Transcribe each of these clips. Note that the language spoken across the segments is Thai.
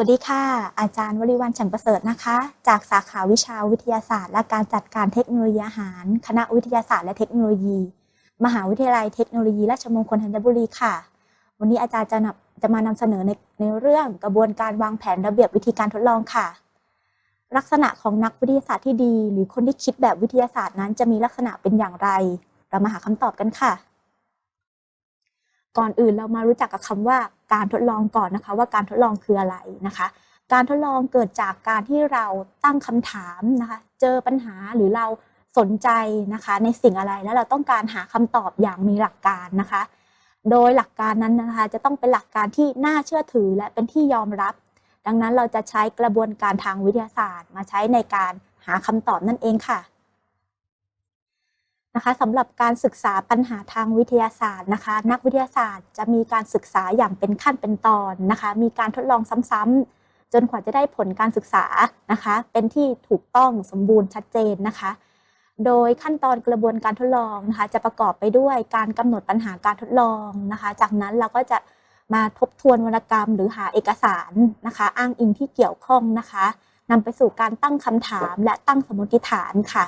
วัสดีค่ะ อาจารย์วริวันฉันประเสริฐนะคะ จากสาขาวิชาวิทยาศาสตร์ และการจัดการเทคโนโลยีอาหาร คณะวิทยาศาสตร์และเทคโนโลยี มหาวิทยาลัยเทคโนโลยีราชมงคลธัญบุรีค่ะ วันนี้อาจารย์จะนำจะมานำเสนอในในเรื่องกระบวนการวางแผนระเบียบวิธีการทดลองค่ะ ลักษณะของนักวิทยาศาสตร์ที่ดี หรือคนที่คิดแบบวิทยาศาสตร์นั้น จะมีลักษณะเป็นอย่างไร เรามาหาคำตอบกันค่ะ ก่อนอื่นเรามารู้จักกับคำว่า การทดลองก่อนนะคะ ว่าการทดลองคืออะไรนะคะ การทดลองเกิดจากการที่เราตั้งคำถามนะคะ เจอปัญหาหรือเราสนใจนะคะ ในสิ่งอะไรแล้วเราต้องการหาคำตอบอย่างมีหลักการนะคะ โดยหลักการนั้นนะคะ จะต้องเป็นหลักการที่น่าเชื่อถือและเป็นที่ยอมรับ ดังนั้นเราจะใช้กระบวนการทางวิทยาศาสตร์ มาใช้ในการหาคำตอบนั่นเองค่ะ นะคะสำหรับการศึกษาปัญหาทางวิทยาศาสตร์นะคะ นักวิทยาศาสตร์จะมีการศึกษาอย่างเป็นขั้นเป็นตอนนะคะ มีการทดลองซ้ำๆ จนกว่าจะได้ผลการศึกษานะคะ เป็นที่ถูกต้องสมบูรณ์ชัดเจนนะคะ โดยขั้นตอนกระบวนการทดลองนะคะ จะประกอบไปด้วยการกำหนดปัญหาการทดลองนะคะ จากนั้นเราก็จะมาทบทวนวรรณกรรม หรือหาเอกสารนะคะ อ้างอิงที่เกี่ยวข้องนะคะนำไปสู่การตั้งคำถามและตั้งสมมติฐานค่ะ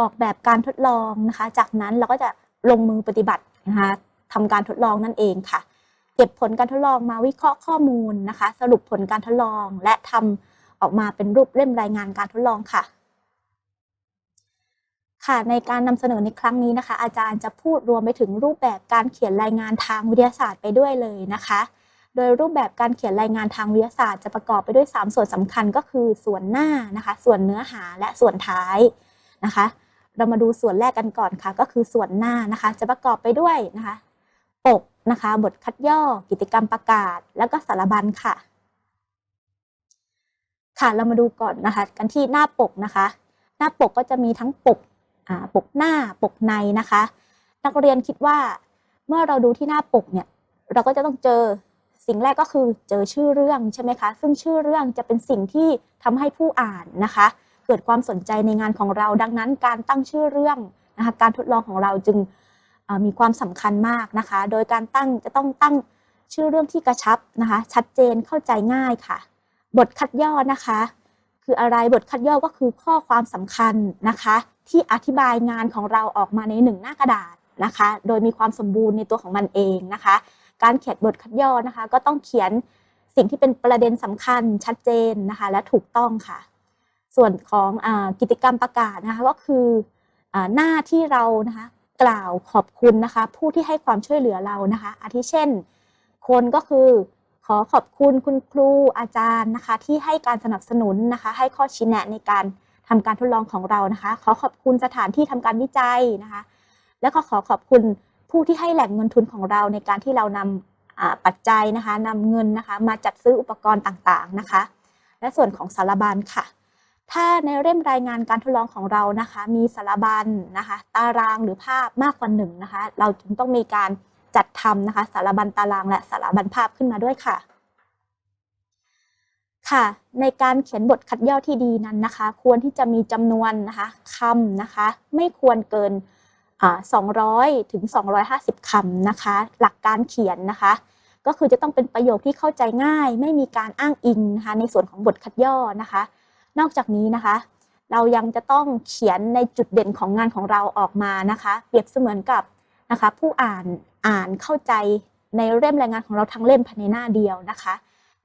ออกแบบการทดลองนะคะ จากนั้นเราก็จะลงมือปฏิบัตินะคะทำการทดลองนั่นเองค่ะ เก็บผลการทดลองมาวิเคราะห์ข้อมูลนะคะ สรุปผลการทดลองและทำออกมาเป็นรูปเล่มรายงานการทดลองค่ะ ค่ะในการนำเสนอในครั้งนี้นะคะ อาจารย์จะพูดรวมไปถึงรูปแบบการเขียนรายงานทางวิทยาศาสตร์ไปด้วยเลยนะคะโดยรูปแบบการเขียนรายงานทางวิทยาศาสตร์จะประกอบไปด้วย 3 ส่วนสำคัญก็คือส่วนหน้านะคะ ส่วนเนื้อหาและส่วนท้ายนะคะ เรามาดูส่วนแรกกันก่อนค่ะ ก็คือส่วนหน้านะคะ จะประกอบไปด้วยนะคะปกนะคะ บทคัดย่อ กิจกรรมประกาศ แล้วก็สารบัญค่ะ ค่ะเรามาดูก่อนนะคะ กันที่หน้าปกนะคะ หน้าปกก็จะมีทั้งปกอ่าปกหน้าปกในนะคะ นักเรียนคิดว่าเมื่อเราดูที่หน้าปกเนี่ย เราก็จะต้องเจอสิ่งแรกก็คือเจอชื่อเรื่องใช่ไหมคะ ซึ่งชื่อเรื่องจะเป็นสิ่งที่ทำให้ผู้อ่านนะคะ เกิดความสนใจในงานของเรา ดังนั้นการตั้งชื่อเรื่องนะคะการทดลองของเราจึงมีความสำคัญมากนะคะ โดยการตั้งจะต้องตั้งชื่อเรื่องที่กระชับนะคะ ชัดเจนเข้าใจง่ายค่ะ บทคัดย่อนะคะ คืออะไรบทคัดย่อก็คือข้อความสำคัญนะคะ ที่อธิบายงานของเราออกมาในหนึ่งหน้ากระดาษนะคะ โดยมีความสมบูรณ์ในตัวของมันเองนะคะ การเขียนบทคัดย่อนะคะ ก็ต้องเขียนสิ่งที่เป็นประเด็นสำคัญชัดเจนนะคะ และถูกต้องค่ะ ส่วนของอกิจกรรมประกาศนะคะก็คืออหน้าที่เรานะคะกล่าวขอบคุณนะคะผู้ที่ให้ความช่วยเหลือเรานะคะอาทิเช่น คนก็คือขอขอบคุณคุณครูอาจารย์นะคะที่ให้การสนับสนุนนะคะให้ข้อชี้แนะในการทำการทดลองของเรานะคะ ขอขอบคุณสถานที่ทำการวิจัยนะคะ แล้วก็ขอขอบคุณผู้ที่ให้แหล่งเงินทุนของเราในการที่เรานำปัจจัยนะคะนำเงินนะคะมาจัดซื้ออุปกรณ์ต่างๆนะคะ และส่วนของสารบัญค่ะ ถ้าในเล่มรายงานการทดลองของเรานะคะ มีสารบัญนะคะ ตารางหรือภาพมากกว่าหนึ่งนะคะ เราจึงต้องมีการจัดทำนะคะ สารบัญตารางและสารบัญภาพขึ้นมาด้วยค่ะ ค่ะ ในการเขียนบทคัดย่อที่ดีนั้นนะคะ ควรที่จะมีจำนวนนะคะคำนะคะ ไม่ควรเกิน 200 ถึง 250 คำนะคะ หลักการเขียนนะคะก็คือจะต้องเป็นประโยคที่เข้าใจง่าย ไม่มีการอ้างอิงนะคะในส่วนของบทคัดย่อนะคะ นอกจากนี้นะคะ เรายังจะต้องเขียนในจุดเด่นของงานของเราออกมานะคะ เปรียบเสมือนกับนะคะ ผู้อ่านอ่านเข้าใจในเล่มรายงานของเราทั้งเล่มภายในหน้าเดียวนะคะ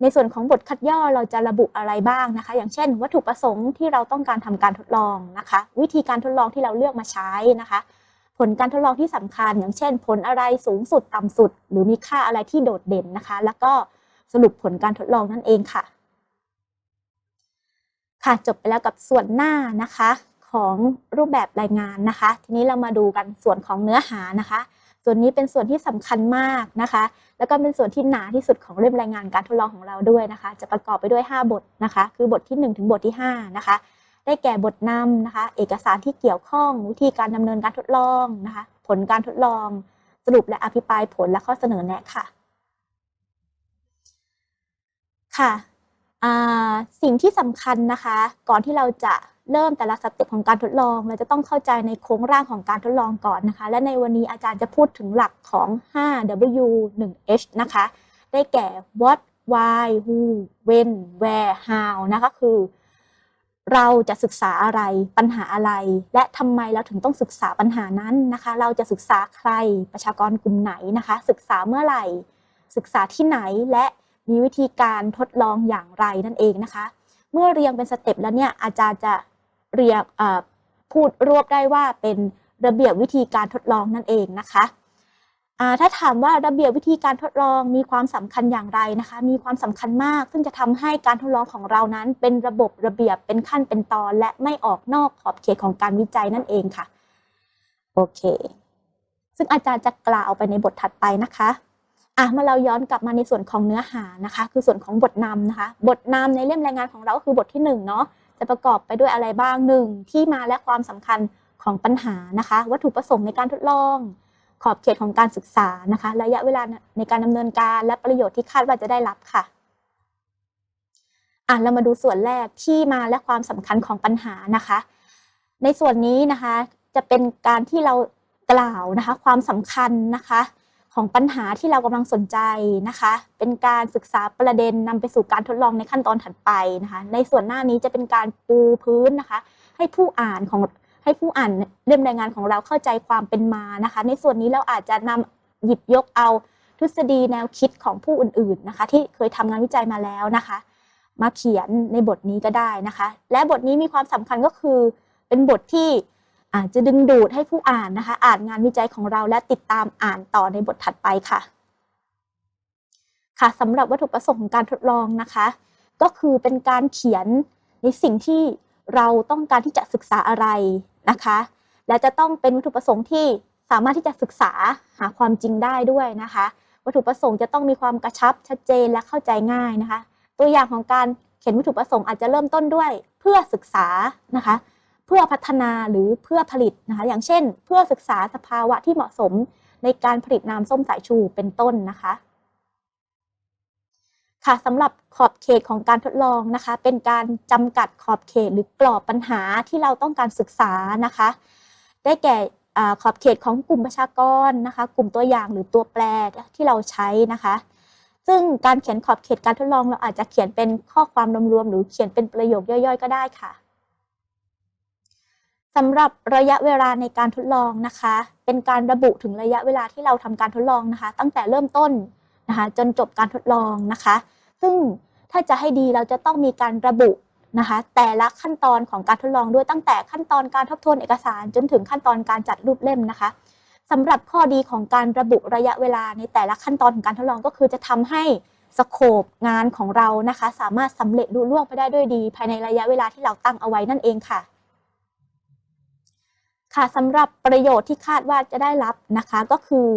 ในส่วนของบทคัดย่อเราจะระบุอะไรบ้างนะคะ อย่างเช่น วัตถุประสงค์ที่เราต้องการทำการทดลองนะคะ วิธีการทดลองที่เราเลือกมาใช้นะคะ ผลการทดลองที่สำคัญ อย่างเช่น ผลอะไรสูงสุดต่ำสุด หรือมีค่าอะไรที่โดดเด่นนะคะ แล้วก็สรุปผลการทดลองนั่นเองค่ะ ค่ะจบไปแล้วกับส่วนหน้านะคะของรูปแบบรายงานนะคะ ทีนี้เรามาดูกันส่วนของเนื้อหานะคะ ส่วนนี้เป็นส่วนที่สำคัญมากนะคะ แล้วก็เป็นส่วนที่หนาที่สุดของเล่มรายงานการทดลองของเราด้วยนะคะ จะประกอบไปด้วย 5 บทนะคะ คือบทที่ 1 ถึงบทที่ 5 นะคะ ได้แก่บทนำนะคะ เอกสารที่เกี่ยวข้องวิธีการดำเนินการทดลองนะคะ ผลการทดลอง สรุปและอภิปรายผลและข้อเสนอแนะค่ะ ค่ะ สิ่งที่สำคัญนะคะ ก่อนที่เราจะเริ่มแต่ละสเต็ปของการทดลอง เราจะต้องเข้าใจในโครงร่างของการทดลองก่อนนะคะ และในวันนี้อาจารย์จะพูดถึงหลักของ 5W 1H นะคะ ได้แก่ what why who when where how นะคะคือ เราจะศึกษาอะไรปัญหาอะไร และทำไมเราถึงต้องศึกษาปัญหานั้นนะคะ เราจะศึกษาใครประชากรกลุ่มไหนนะคะ ศึกษาเมื่อไหร่ ศึกษาที่ไหนและ มีวิธีการทดลองอย่างไรนั่นเองนะคะ เมื่อเรียงเป็นสเต็ปแล้วเนี่ยอาจารย์จะเรียงพูดรวบได้ว่าเป็นระเบียบวิธีการทดลองนั่นเองนะคะถ้าถามว่าระเบียบวิธีการทดลองมีความสำคัญอย่างไรนะคะ มีความสำคัญมาก ซึ่งจะทำให้การทดลองของเรานั้น เป็นระบบระเบียบเป็นขั้นเป็นตอน และไม่ออกนอกขอบเขตของการวิจัยนั่นเองค่ะ โอเค ซึ่งอาจารย์จะกล่าวไปในบทถัดไปนะคะ อะมื่อเราย้อนกลับมาในส่วนของเนื้อหานะคะ คือส่วนของบทนำนะคะ บทนำในเล่มรายงานของเราก็คือบทที่หนึ่งเนาะจะประกอบไปด้วยอะไรบ้างหนึ่งที่มาและความสำคัญของปัญหานะคะ วัตถุประสงค์ในการทดลอง ขอบเขตของการศึกษานะคะ ระยะเวลาในการดำเนินการและประโยชน์ที่คาดว่าจะได้รับค่ะอะเรามาดูส่วนแรกที่มาและความสำคัญของปัญหานะคะ ในส่วนนี้นะคะจะเป็นการที่เรากล่าวนะคะ ความสำคัญนะคะ ของปัญหาที่เรากำลังสนใจนะคะ เป็นการศึกษาประเด็นนำไปสู่การทดลองในขั้นตอนถัดไปนะคะ ในส่วนหน้านี้จะเป็นการปูพื้นนะคะ ให้ผู้อ่านของให้ผู้อ่านเล่มรายงานของเราเข้าใจความเป็นมานะคะ ในส่วนนี้เราอาจจะนำหยิบยกเอาทฤษฎีแนวคิดของผู้อื่นๆนะคะ ที่เคยทำงานวิจัยมาแล้วนะคะ มาเขียนในบทนี้ก็ได้นะคะ และบทนี้มีความสำคัญก็คือเป็นบทที่ อาจจะดึงดูดให้ผู้อ่านนะคะ อ่านงานวิจัยของเราและติดตามอ่านต่อในบทถัดไปค่ะ ค่ะสำหรับวัตถุประสงค์ของการทดลองนะคะ ก็คือเป็นการเขียนในสิ่งที่เราต้องการที่จะศึกษาอะไรนะคะ และจะต้องเป็นวัตถุประสงค์ที่สามารถที่จะศึกษาหาความจริงได้ด้วยนะคะ วัตถุประสงค์จะต้องมีความกระชับชัดเจนและเข้าใจง่ายนะคะ ตัวอย่างของการเขียนวัตถุประสงค์อาจจะเริ่มต้นด้วยเพื่อศึกษานะคะ เพื่อพัฒนาหรือเพื่อผลิตนะคะอย่างเช่น เพื่อศึกษาสภาวะที่เหมาะสมในการผลิตน้ำส้มสายชูเป็นต้นนะคะค่ะสำหรับขอบเขตของการทดลองนะคะ เป็นการจำกัดขอบเขตหรือกรอบปัญหาที่เราต้องการศึกษานะคะ ได้แก่ขอบเขตของกลุ่มประชากรนะคะ กลุ่มตัวอย่างหรือตัวแปรที่เราใช้นะคะ ซึ่งการเขียนขอบเขตการทดลองเราอาจจะเขียนเป็นข้อความรวมๆหรือเขียนเป็นประโยคย่อยๆ ก็ได้ค่ะ สำหรับระยะเวลาในการทดลองนะคะ เป็นการระบุถึงระยะเวลาที่เราทำการทดลองนะคะ ตั้งแต่เริ่มต้นนะคะจนจบการทดลองนะคะ ซึ่งถ้าจะให้ดีเราจะต้องมีการระบุนะคะ แต่ละขั้นตอนของการทดลองด้วยตั้งแต่ขั้นตอนการทบทวนเอกสาร จนถึงขั้นตอนการจัดรูปเล่มนะคะสำหรับข้อดีของการระบุระยะเวลาในแต่ละขั้นตอนของการทดลองก็คือจะทำให้สโคปงานของเรานะคะ สามารถสำเร็จรุ่ล่วงไปได้ด้วยดี ภายในระยะเวลาที่เราตั้งเอาไว้นั่นเองค่ะ ค่ะสำหรับประโยชน์ที่คาดว่าจะได้รับนะคะก็คือ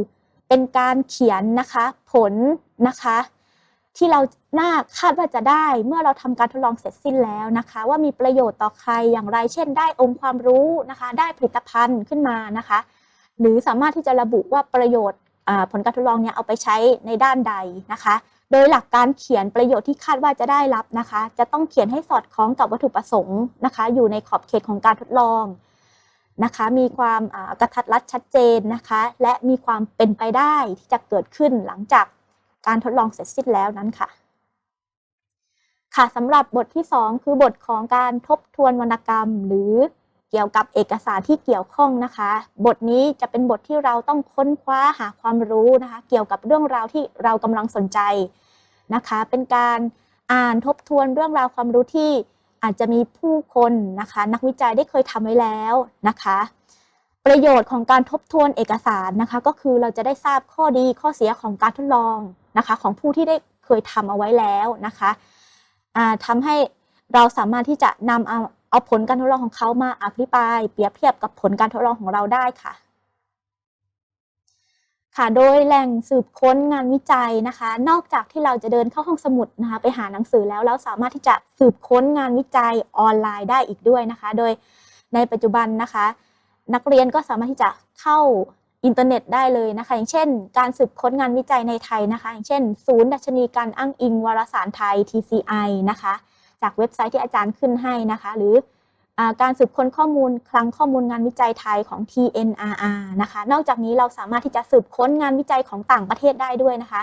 เป็นการเขียนนะคะผลนะคะ ที่เราน่าคาดว่าจะได้ เมื่อเราทำการทดลองเสร็จสิ้นแล้วนะคะ ว่ามีประโยชน์ต่อใครอย่างไร เช่น ได้องค์ความรู้นะคะ ได้ผลิตภัณฑ์ขึ้นมานะคะ หรือสามารถที่จะระบุว่าประโยชน์ผลการทดลองเนี่ยเอาไปใช้ในด้านใดนะคะ โดยหลักการเขียนประโยชน์ที่คาดว่าจะได้รับนะคะ จะต้องเขียนให้สอดคล้องกับวัตถุประสงค์นะคะ อยู่ในขอบเขตของการทดลอง นะคะ มีความกระทัดรัดชัดเจนนะคะ และมีความเป็นไปได้ที่จะเกิดขึ้นหลังจากการทดลองเสร็จสิ้นแล้วนั้นค่ะ ค่ะสำหรับบทที่ 2 คือบทของการทบทวนวรรณกรรม หรือเกี่ยวกับเอกสารที่เกี่ยวข้องนะคะ บทนี้จะเป็นบทที่เราต้องค้นคว้าหาความรู้นะคะ เกี่ยวกับเรื่องราวที่เรากำลังสนใจนะคะ เป็นการอ่านทบทวนเรื่องราวความรู้ที่ อาจจะมีผู้คนนะคะนักวิจัยได้เคยทำไว้แล้วนะคะ ประโยชน์ของการทบทวนเอกสารนะคะ ก็คือเราจะได้ทราบข้อดีข้อเสียของการทดลองนะคะ ของผู้ที่ได้เคยทำเอาไว้แล้วนะคะทำให้เราสามารถที่จะนำเอาเอาผลการทดลองของเขามาอภิปราย เปรียบเทียบกับผลการทดลองของเราได้ค่ะ ค่ะโดยแหล่งสืบค้นงานวิจัยนะคะ นอกจากที่เราจะเดินเข้าห้องสมุดนะคะ ไปหาหนังสือแล้วเราสามารถที่จะสืบค้นงานวิจัยออนไลน์ได้อีกด้วยนะคะ โดยในปัจจุบันนะคะ นักเรียนก็สามารถที่จะเข้าอินเทอร์เน็ตได้เลยนะคะ อย่างเช่น การสืบค้นงานวิจัยในไทยนะคะ อย่างเช่น ศูนย์ดัชนีการอ้างอิงวารสารไทย TCI นะคะ จากเว็บไซต์ที่อาจารย์ขึ้นให้นะคะ หรือ การสืบค้นข้อมูลคลังข้อมูลงานวิจัยไทยของ TNRR นะคะ นอกจากนี้เราสามารถที่จะสืบค้นงานวิจัยของต่างประเทศได้ด้วยนะคะ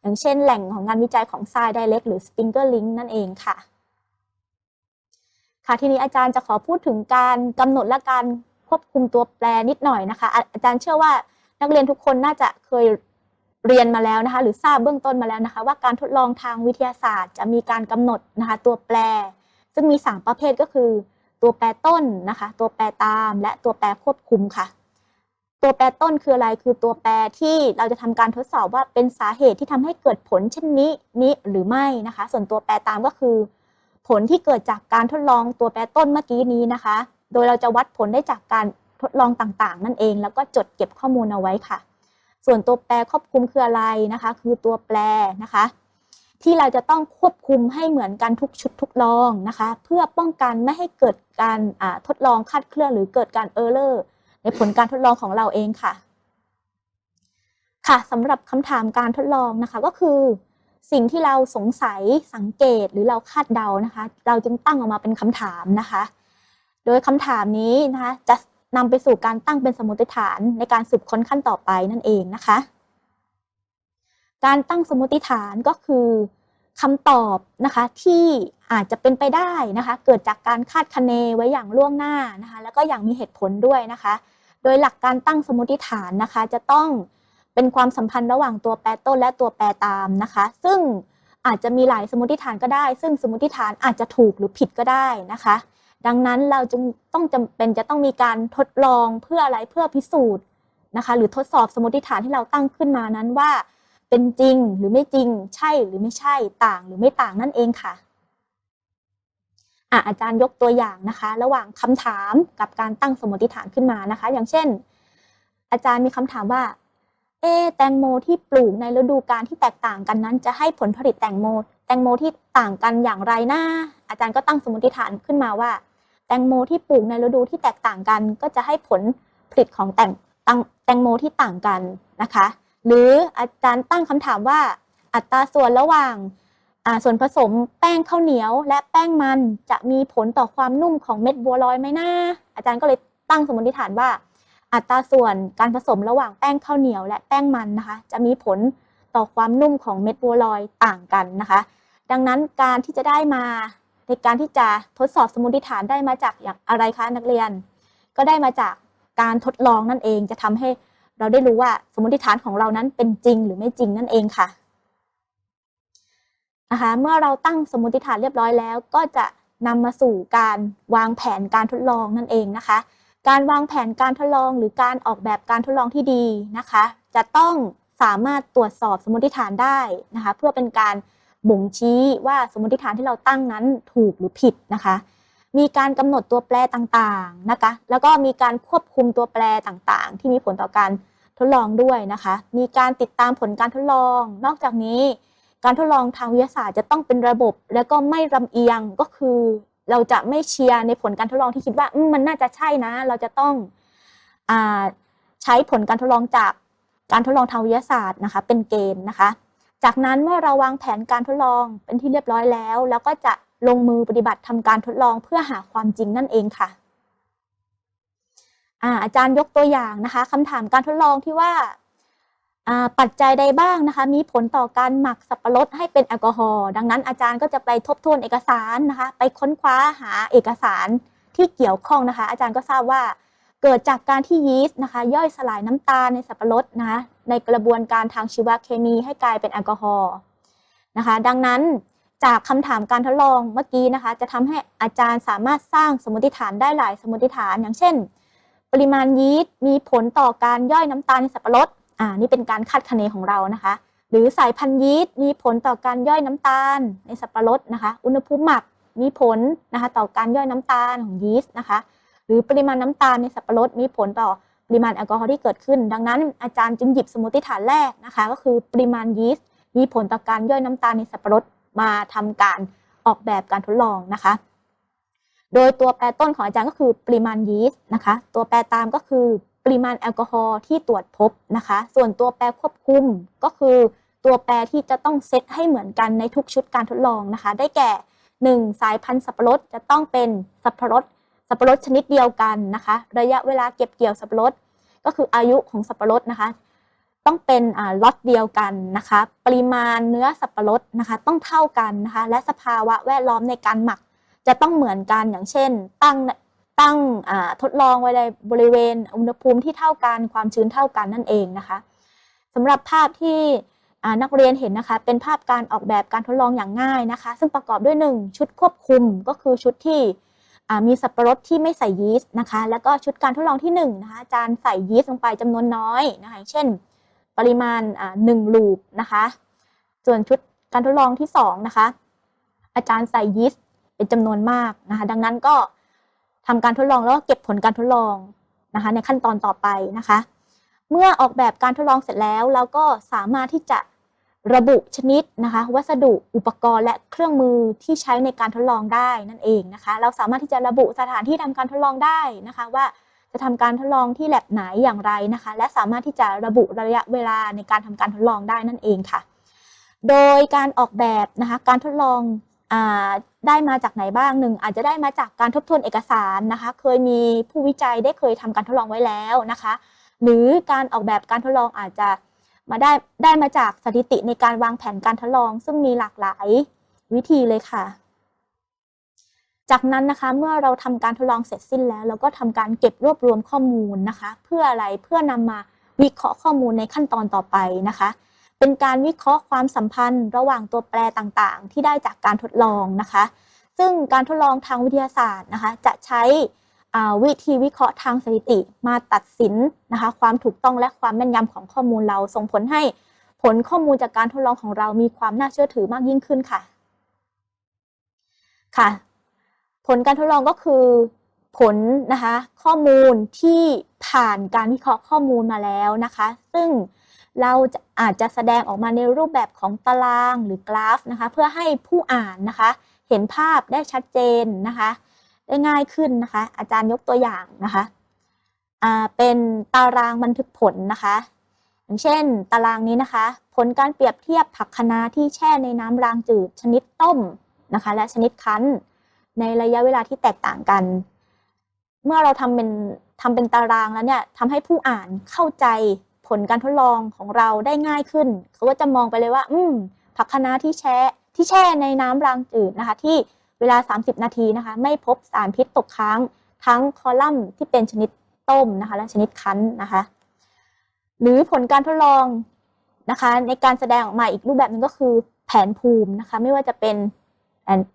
อย่างเช่นแหล่งของงานวิจัยของ s c i Direct หรือ Springer Link นั่นเองค่ะ ค่ะทีนี้อาจารย์จะขอพูดถึงการกำหนดและการควบคุมตัวแปรนิดหน่อยนะคะอาอาจารย์เชื่อว่านักเรียนทุกคนน่าจะเคยเรียนมาแล้วนะคะ หรือทราบเบื้องต้นมาแล้วนะคะ ว่าการทดลองทางวิทยาศาสตร์ จะมีการกำหนดนะคะตัวแปร ซึ่งมี 3 ประเภทก็คือ ตัวแปรต้นนะคะ ตัวแปรตามและตัวแปรควบคุมค่ะ ตัวแปรต้นคืออะไรคือตัวแปรที่เราจะทำการทดสอบว่าเป็นสาเหตุที่ทำให้เกิดผลเช่นนี้นี้หรือไม่นะคะ ส่วนตัวแปรตามก็คือ ผลที่เกิดจากการทดลองตัวแปรต้นเมื่อกี้นี้นะคะ โดยเราจะวัดผลได้จากการทดลองต่างๆ นั่นเอง แล้วก็จดเก็บข้อมูลเอาไว้ค่ะ ส่วนตัวแปรควบคุมคืออะไรนะคะ คือตัวแปรนะคะ ที่เราจะต้องควบคุมให้เหมือนกันทุกชุดทุกลองนะคะ เพื่อป้องกันไม่ให้เกิดการทดลองคาดเคลื่อนหรือเกิดการเออร์เลอร์ในผลการทดลองของเราเองค่ะ ค่ะสำหรับคำถามการทดลองนะคะก็คือ สิ่งที่เราสงสัยสังเกตหรือเราคาดเดานะคะ เราจึงตั้งออกมาเป็นคำถามนะคะ โดยคำถามนี้นะคะจะนำไปสู่การตั้งเป็นสมมติฐานในการสืบค้นขั้นต่อไปนั่นเองนะคะ การตั้งสมมติฐานก็คือคำตอบนะคะที่อาจจะเป็นไปได้นะคะ เกิดจากการคาดคะเนไว้อย่างล่วงหน้านะคะ แล้วก็อย่างมีเหตุผลด้วยนะคะ โดยหลักการตั้งสมมติฐานนะคะ จะต้องเป็นความสัมพันธ์ระหว่างตัวแปรต้นและตัวแปรตามนะคะ ซึ่งอาจจะมีหลายสมมติฐานก็ได้ ซึ่งสมมติฐานอาจจะถูกหรือผิดก็ได้นะคะ ดังนั้นเราจึงต้องจำเป็นจะต้องมีการทดลองเพื่ออะไรเพื่อพิสูจน์นะคะ หรือทดสอบสมมติฐานที่เราตั้งขึ้นมานั้นว่า เป็นจริงหรือไม่จริง ใช่หรือไม่ใช่ต่างหรือไม่ต่างนั่นเองค่ะอาจารย์ยกตัวอย่างนะคะ ระหว่างคำถามกับการตั้งสมมติฐานขึ้นมานะคะ อย่างเช่น อาจารย์มีคำถามว่า เอแตงโมที่ปลูกในฤดูกาลที่แตกต่างกันนั้น จะให้ผลผลิตแตงโม แตงโมที่ต่างกันอย่างไรนะอาจารย์ก็ตั้งสมมติฐานขึ้นมาว่า แตงโมที่ปลูกในฤดูที่แตกต่างกัน ก็จะให้ผลผลิตของแตงแตงโมที่ต่างกันนะคะ หรืออาจารย์ตั้งคำถามว่า อัตราส่วนระหว่างส่วนผสมแป้งข้าวเหนียว และแป้งมันจะมีผลต่อความนุ่มของเม็ดบัวลอยไหมนะอาจารย์ก็เลยตั้งสมมติฐานว่า อัตราส่วนการผสมระหว่างแป้งข้าวเหนียว และแป้งมันนะคะ จะมีผลต่อความนุ่มของเม็ดบัวลอยต่างกันนะคะ ดังนั้นการที่จะได้มาในการที่จะทดสอบสมมติฐานได้มาจากอย่างอะไรคะนักเรียน ก็ได้มาจากการทดลองนั่นเองจะทำให้ เราได้รู้ว่าสมมติฐานของเรานั้นเป็นจริงหรือไม่จริงนั่นเองค่ะนะคะเมื่อเราตั้งสมมติฐานเรียบร้อยแล้ว ก็จะนำมาสู่การวางแผนการทดลองนั่นเองนะคะ การวางแผนการทดลองหรือการออกแบบการทดลองที่ดีนะคะ จะต้องสามารถตรวจสอบสมมติฐานได้นะคะ เพื่อเป็นการบ่งชี้ว่าสมมติฐานที่เราตั้งนั้นถูกหรือผิดนะคะ มีการกำหนดตัวแปรต่างๆนะคะ แล้วก็มีการควบคุมตัวแปรต่างๆ ที่มีผลต่อการทดลองด้วยนะคะ มีการติดตามผลการทดลอง นอกจากนี้ การทดลองทางวิทยาศาสตร์จะต้องเป็นระบบ และก็ไม่ลำเอียงก็คือ เราจะไม่เชียร์ในผลการทดลองที่คิดว่ามันน่าจะใช่นะ เราจะต้องอใช้ผลการทดลองจากการทดลองทางวิทยาศาสตร์นะคะ เป็นเกณฑ์นะคะ จากนั้นเมื่อเราวางแผนการทดลองเป็นที่เรียบร้อยแล้ว แล้วก็จะ ลงมือปฏิบัติทำการทดลองเพื่อหาความจริงนั่นเองค่ะอาจารย์ยกตัวอย่างนะคะคำถามการทดลองที่ว่าปัจจัยใดบ้างนะคะ มีผลต่อการหมักสับปะรดให้เป็นแอลกอฮอล์ดังนั้นอาจารย์ก็จะไปทบทวนเอกสารนะคะ ไปค้นคว้าหาเอกสารที่เกี่ยวข้องนะคะ อาจารย์ก็ทราบว่า เกิดจากการที่ยีสต์นะคะ ย่อยสลายน้ำตาลในสับปะรดนะคะในกระบวนการทางชีวเคมีให้กลายเป็นแอลกอฮอล์นะคะ ดังนั้น จากคำถามการทดลองเมื่อกี้นะคะ จะทำให้อาจารย์สามารถสร้างสมมติฐานได้หลายสมมติฐาน อย่างเช่น ปริมาณยีสต์มีผลต่อการย่อยน้ำตาลในสับปะรดอ่านี่เป็นการคาดคะเนของเรานะคะ หรือสายพันธุ์ยีสต์มีผลต่อการย่อยน้ำตาลในสับปะรดนะคะ อุณหภูมิหมักมีผลนะคะต่อการย่อยน้ำตาลของยีสต์นะคะ หรือปริมาณน้ำตาลในสับปะรดมีผลต่อปริมาณแอลกอฮอล์ที่เกิดขึ้น ดังนั้นอาจารย์จึงหยิบสมมติฐานแรกนะคะ ก็คือปริมาณยีสต์มีผลต่อการย่อยน้ำตาลในสับปะรด มาทำการออกแบบการทดลองนะคะ โดยตัวแปรต้นของอาจารย์ก็คือปริมาณยีสต์นะคะ ตัวแปรตามก็คือปริมาณแอลกอฮอล์ที่ตรวจพบนะคะ ส่วนตัวแปรควบคุมก็คือตัวแปรที่จะต้องเซตให้เหมือนกันในทุกชุดการทดลองนะคะ ได้แก่ 1 สายพันธุ์สับปะรดจะต้องเป็นสับปะรดสับปะรดชนิดเดียวกันนะคะ ระยะเวลาเก็บเกี่ยวสับปะรดก็คืออายุของสับปะรดนะคะ ต้องเป็นล็อตเดียวกันนะคะ ปริมาณเนื้อสับปะรดนะคะต้องเท่ากันนะคะ และสภาวะแวดล้อมในการหมักจะต้องเหมือนกันอย่างเช่น ตั้งตั้งทดลองไว้ในบริเวณอุณหภูมิที่เท่ากันความชื้นเท่ากันนั่นเองนะคะสำหรับภาพที่นักเรียนเห็นนะคะเป็นภาพการออกแบบการทดลองอย่างง่ายนะคะ ซึ่งประกอบด้วย 1 ชุดควบคุมก็คือชุดที่มีสับปะรดที่ไม่ใส่ยีสต์นะคะ แล้วก็ชุดการทดลองที่1นะคะอาจารย์ใส่ยีสต์ลงไปจำนวนน้อยนะคะเช่น ปริมาณหนึ่งลูปนะคะ ส่วนชุดการทดลองที่2นะคะ อาจารย์ใส่ยีสต์เป็นจำนวนมากนะคะ ดังนั้นก็ทำการทดลองแล้วก็เก็บผลการทดลองนะคะ ในขั้นตอนต่อไปนะคะ เมื่อออกแบบการทดลองเสร็จแล้วเราก็สามารถที่จะระบุชนิดนะคะ วัสดุอุปกรณ์และเครื่องมือที่ใช้ในการทดลองได้นั่นเองนะคะ เราสามารถที่จะระบุสถานที่ทำการทดลองได้นะคะว่า จะทำการทดลองที่แลบไหนอย่างไรนะคะ และสามารถที่จะระบุระยะเวลาในการทำการทดลองได้นั่นเองค่ะ โดยการออกแบบนะคะการทดลองอได้มาจากไหนบ้างหนึ่งอาจจะได้มาจากการทบทวนเอกสารนะคะ เคยมีผู้วิจัยได้เคยทำการทดลองไว้แล้วนะคะ หรือการออกแบบการทดลองอาจจะมาได้ได้มาจากสถิติในการวางแผนการทดลอง ซึ่งมีหลากหลายวิธีเลยค่ะ จากนั้นนะคะเมื่อเราทำการทดลองเสร็จสิ้นแล้ว เราก็ทำการเก็บรวบรวมข้อมูลนะคะ เพื่ออะไรเพื่อนำมาวิเคราะห์ข้อมูลในขั้นตอนต่อไปนะคะ เป็นการวิเคราะห์ความสัมพันธ์ ระหว่างตัวแปรต่างๆ ที่ได้จากการทดลองนะคะ ซึ่งการทดลองทางวิทยาศาสตร์นะคะ จะใช้วิธีวิเคราะห์ทางสถิติมาตัดสินนะคะ ความถูกต้องและความแม่นยำของข้อมูลเราส่งผลให้ผลข้อมูลจากการทดลองของเรามีความน่าเชื่อถือมากยิ่งขึ้นค่ะค่ะ ผลการทดลองก็คือผลนะคะข้อมูลที่ผ่านการวิเคราะห์ข้อมูลมาแล้วนะคะ ซึ่งเราจะอาจจะแสดงออกมาในรูปแบบของตารางหรือกราฟนะคะเพื่อให้ผู้อ่านนะคะ เห็นภาพได้ชัดเจนนะคะ ได้ง่ายขึ้นนะคะ อาจารย์ยกตัวอย่างนะคะเป็นตารางบันทึกผลนะคะ อย่างเช่น ตารางนี้นะคะ ผลการเปรียบเทียบผักคะน้าที่แช่ในน้ำรางจืดชนิดต้มนะคะ และชนิดคั้น ในระยะเวลาที่แตกต่างกัน เมื่อเราทำเป็นทำเป็นตารางแล้วเนี่ยทำให้ผู้อ่านเข้าใจผลการทดลองของเราได้ง่ายขึ้น เขาก็จะมองไปเลยว่า อืม ผักคะน้าที่แช่ที่แช่ในน้ำรางจืดนะคะ ที่เวลา 30 นาทีนะคะ ไม่พบสารพิษตกค้าง ทั้งคอลัมน์ที่เป็นชนิดต้มนะคะ และชนิดคั้นนะคะ หรือผลการทดลองนะคะ ในการแสดงออกมาอีกรูปแบบหนึ่งก็คือแผนภูมินะคะ ไม่ว่าจะเป็น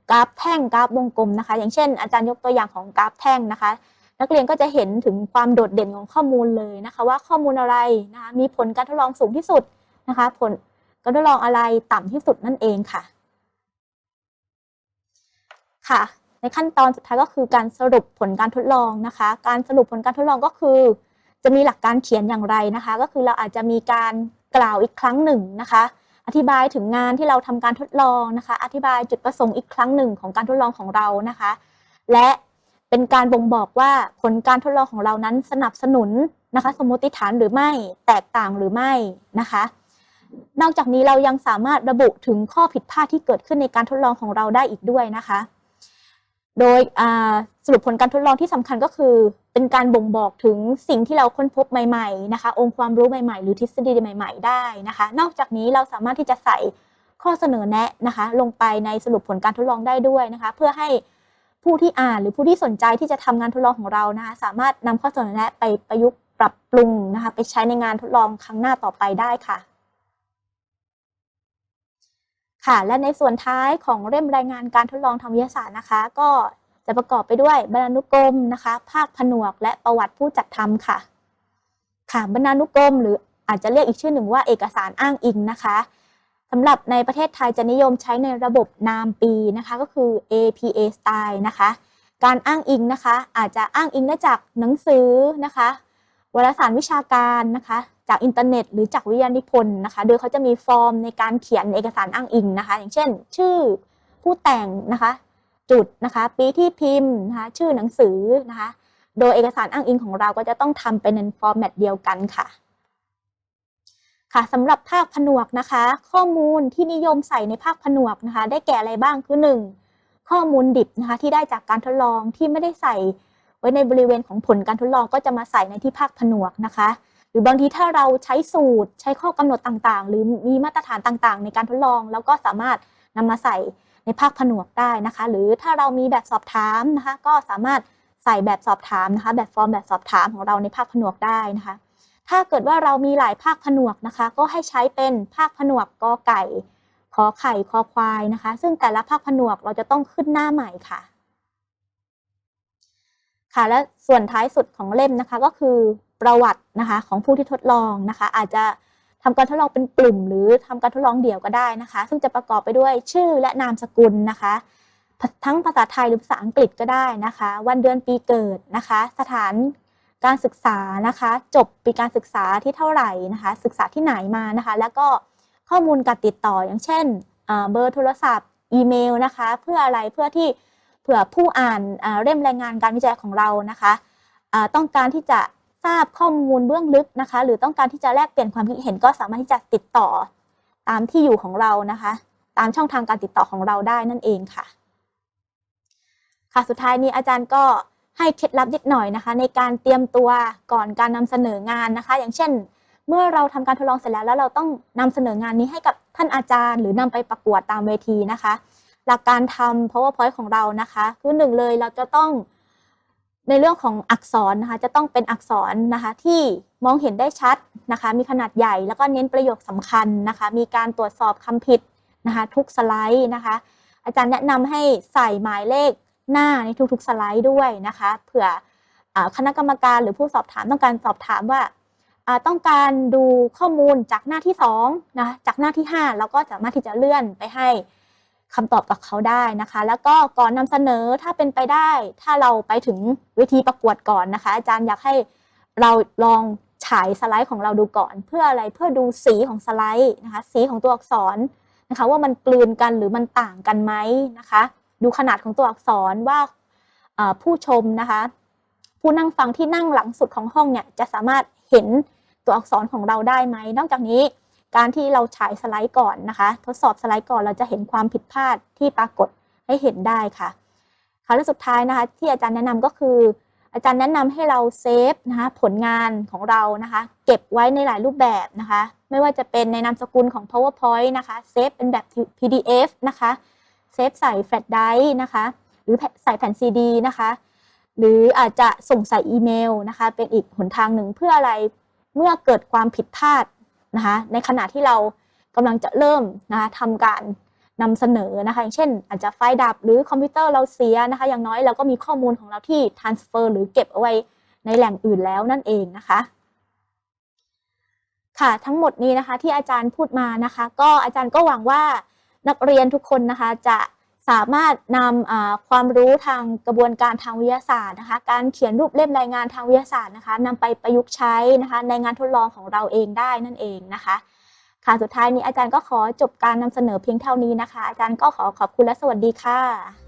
กราฟแท่งกราฟวงกลมนะคะ อย่างเช่น อาจารย์ยกตัวอย่างของกราฟแท่งนะคะ นักเรียนก็จะเห็นถึงความโดดเด่นของข้อมูลเลยนะคะ ว่าข้อมูลอะไรนะคะมีผลการทดลองสูงที่สุดนะคะ ผลการทดลองอะไรต่ำที่สุดนั่นเองค่ะค่ะ ในขั้นตอนสุดท้ายก็คือการสรุปผลการทดลองนะคะ การสรุปผลการทดลองก็คือ จะมีหลักการเขียนอย่างไรนะคะ ก็คือเราอาจจะมีการกล่าวอีกครั้งหนึ่งนะคะ อธิบายถึงงานที่เราทำการทดลองนะคะ อธิบายจุดประสงค์อีกครั้งหนึ่งของการทดลองของเรานะคะ และเป็นการบ่งบอกว่าผลการทดลองของเรานั้นสนับสนุนนะคะ สมมติฐานหรือไม่แตกต่างหรือไม่นะคะ นอกจากนี้เรายังสามารถระบุถึงข้อผิดพลาดที่เกิดขึ้นในการทดลองของเราได้อีกด้วยนะคะ โดยสรุปผลการทดลองที่สำคัญก็คือ เป็นการบ่งบอกถึงสิ่งที่เราค้นพบใหม่ๆนะคะ องค์ความรู้ใหม่ๆ หรือทฤษฎีใหม่ ๆ ได้นะคะ นอกจากนี้เราสามารถที่จะใส่ข้อเสนอแนะนะคะ ลงไปในสรุปผลการทดลองได้ด้วยนะคะ เพื่อให้ผู้ที่อ่านหรือผู้ที่สนใจที่จะทำงานทดลองของเรานะคะ สามารถนำข้อเสนอแนะไปประยุกต์ปรับปรุงนะคะ ไปใช้ในงานทดลองครั้งหน้าต่อไปได้ค่ะ ค่ะ และในส่วนท้ายของเล่มรายงานการทดลองทางวิทยาศาสตร์นะคะ ก็ จะประกอบไปด้วยบรรณานุกรมนะคะ ภาคผนวกและประวัติผู้จัดทำค่ะ ค่ะบรรณานุกรม หรืออาจจะเรียกอีกชื่อหนึ่งว่าเอกสารอ้างอิงนะคะสำหรับในประเทศไทยจะนิยมใช้ในระบบนามปีนะคะก็คือ APA style นะคะ การอ้างอิงนะคะ อาจจะอ้างอิงได้จากหนังสือนะคะวารสารวิชาการนะคะ จากอินเทอร์เน็ต หรือจากวิทยานิพนธ์นะคะ โดยเขาจะมีฟอร์มในการเขียนเอกสารอ้างอิงนะคะ อย่างเช่น ชื่อผู้แต่งนะคะ จุดนะคะปีที่พิมพ์นะคะชื่อหนังสือนะคะโดยเอกสารอ้างอิงของเราก็จะต้องทำเป็นในฟอร์แมตเดียวกันค่ะค่ะสำหรับภาคผนวกนะคะ ข้อมูลที่นิยมใส่ในภาคผนวกนะคะ ได้แก่อะไรบ้างคือ 1. ข้อมูลดิบนะคะที่ได้จากการทดลองที่ไม่ได้ใส่ไว้ในบริเวณของผลการทดลองก็จะมาใส่ในที่ภาคผนวกนะคะ หรือบางทีถ้าเราใช้สูตรใช้ข้อกำหนดต่างๆ หรือมีมาตรฐานต่างๆ ในการทดลอง แล้วก็สามารถนำมาใส่ ในภาคผนวกได้นะคะ หรือถ้าเรามีแบบสอบถามนะคะ ก็สามารถใส่แบบสอบถามนะคะ แบบฟอร์มแบบสอบถามของเราในภาคผนวกได้นะคะ ถ้าเกิดว่าเรามีหลายภาคผนวกนะคะ ก็ให้ใช้เป็นภาคผนวกกอไก่ขอไข่คอควายนะคะ ซึ่งแต่ละภาคผนวกเราจะต้องขึ้นหน้าใหม่ค่ะ ค่ะและส่วนท้ายสุดของเล่มนะคะก็คือประวัตินะคะของผู้ที่ทดลองนะคะ อาจจะ ทำการทดลองเป็นกลุ่ม หรือทำการทดลองเดี่ยวก็ได้นะคะ ซึ่งจะประกอบไปด้วยชื่อและนามสกุลนะคะ ทั้งภาษาไทยหรือภาษาอังกฤษก็ได้นะคะ วันเดือนปีเกิดนะคะ สถานการศึกษานะคะ จบปีการศึกษาที่เท่าไหร่นะคะ ศึกษาที่ไหนมานะคะ แล้วก็ข้อมูลการติดต่ออย่างเช่นเบอร์โทรศัพท์ อีเมลนะคะ เพื่ออะไรเพื่อที่เผื่อผู้อ่านเล่มรายงานการวิจัยของเรานะคะต้องการที่จะ ทราบข้อมูลเบื้องลึกนะคะ หรือต้องการที่จะแลกเปลี่ยนความคิดเห็นก็สามารถที่จะติดต่อตามที่อยู่ของเรานะคะ ตามช่องทางการติดต่อของเราได้นั่นเองค่ะ ค่ะสุดท้ายนี้อาจารย์ก็ให้เคล็ดลับนิดหน่อยนะคะ ในการเตรียมตัวก่อนการนำเสนองานนะคะ อย่างเช่น เมื่อเราทำการทดลองเสร็จแล้วแล้วเราต้องนำเสนองานนี้ให้กับท่านอาจารย์ หรือนำไปประกวดตามเวทีนะคะ หลักการทำ powerpoint ของเรานะคะ คือหนึ่งเลยเราจะต้อง ในเรื่องของอักษรนะคะจะต้องเป็นอักษรนะคะที่มองเห็นได้ชัดนะคะ มีขนาดใหญ่แล้วก็เน้นประโยคสำคัญนะคะ มีการตรวจสอบคำผิดนะคะทุกสไลด์นะคะ อาจารย์แนะนำให้ใส่หมายเลขหน้าในทุกๆสไลด์ด้วยนะคะเผื่อคณะกรรมการหรือผู้สอบถามต้องการสอบถามว่าอ่าต้องการดูข้อมูลจากหน้าที่2นะจากหน้าที่ 5 เราก็สามารถที่จะเลื่อนไปให้ คำตอบกับเขาได้นะคะ แล้วก็ก่อนนำเสนอถ้าเป็นไปได้ ถ้าเราไปถึงเวทีประกวดก่อนนะคะ อาจารย์อยากให้เราลองฉายสไลด์ของเราดูก่อน เพื่ออะไรเพื่อดูสีของสไลด์นะคะ สีของตัวอักษรนะคะ ว่ามันกลืนกันหรือมันต่างกันไหมนะคะ ดูขนาดของตัวอักษรว่าผู้ชมนะคะ ผู้นั่งฟังที่นั่งหลังสุดของห้องเนี่ยจะสามารถเห็นตัวอักษรของเราได้ไหมนอกจากนี้ การที่เราฉายสไลด์ก่อนนะคะ ทดสอบสไลด์ก่อนเราจะเห็นความผิดพลาดที่ปรากฏให้เห็นได้ค่ะค่ะและสุดท้ายนะคะ ที่อาจารย์แนะนำก็คือ อาจารย์แนะนำให้เราเซฟนะคะผลงานของเรานะคะ เก็บไว้ในหลายรูปแบบนะคะ ไม่ว่าจะเป็นในนามสกุลของ powerpoint นะคะเซฟเป็นแบบ pdf นะคะเซฟใส่แฟลชไดรฟ์นะคะหรือใส่แผ่นซีดีนะคะหรืออาจจะส่งใส่อีเมลนะคะ เป็นอีกหนทางหนึ่งเพื่ออะไรเมื่อเกิดความผิดพลาด นะคะในขณะที่เรากำลังจะเริ่มนะคะทำการนำเสนอนะคะอย่างเช่น อาจจะไฟดับหรือคอมพิวเตอร์เราเสียนะคะ อย่างน้อยเราก็มีข้อมูลของเราที่ transfer หรือเก็บเอาไว้ในแหล่งอื่นแล้วนั่นเองนะคะค่ะทั้งหมดนี้นะคะที่อาจารย์พูดมานะคะ ก็อาจารย์ก็หวังว่านักเรียนทุกคนนะคะจะ สามารถนำความรู้ทางกระบวนการทางวิทยาศาสตร์นะคะ การเขียนรูปเล่มรายงานทางวิทยาศาสตร์นะคะนำไปประยุกต์ใช้นะคะ ในงานทดลองของเราเองได้นั่นเองนะคะ ค่ะสุดท้ายนี้อาจารย์ก็ขอจบการนำเสนอเพียงเท่านี้นะคะ อาจารย์ก็ขอขอบคุณและสวัสดีค่ะ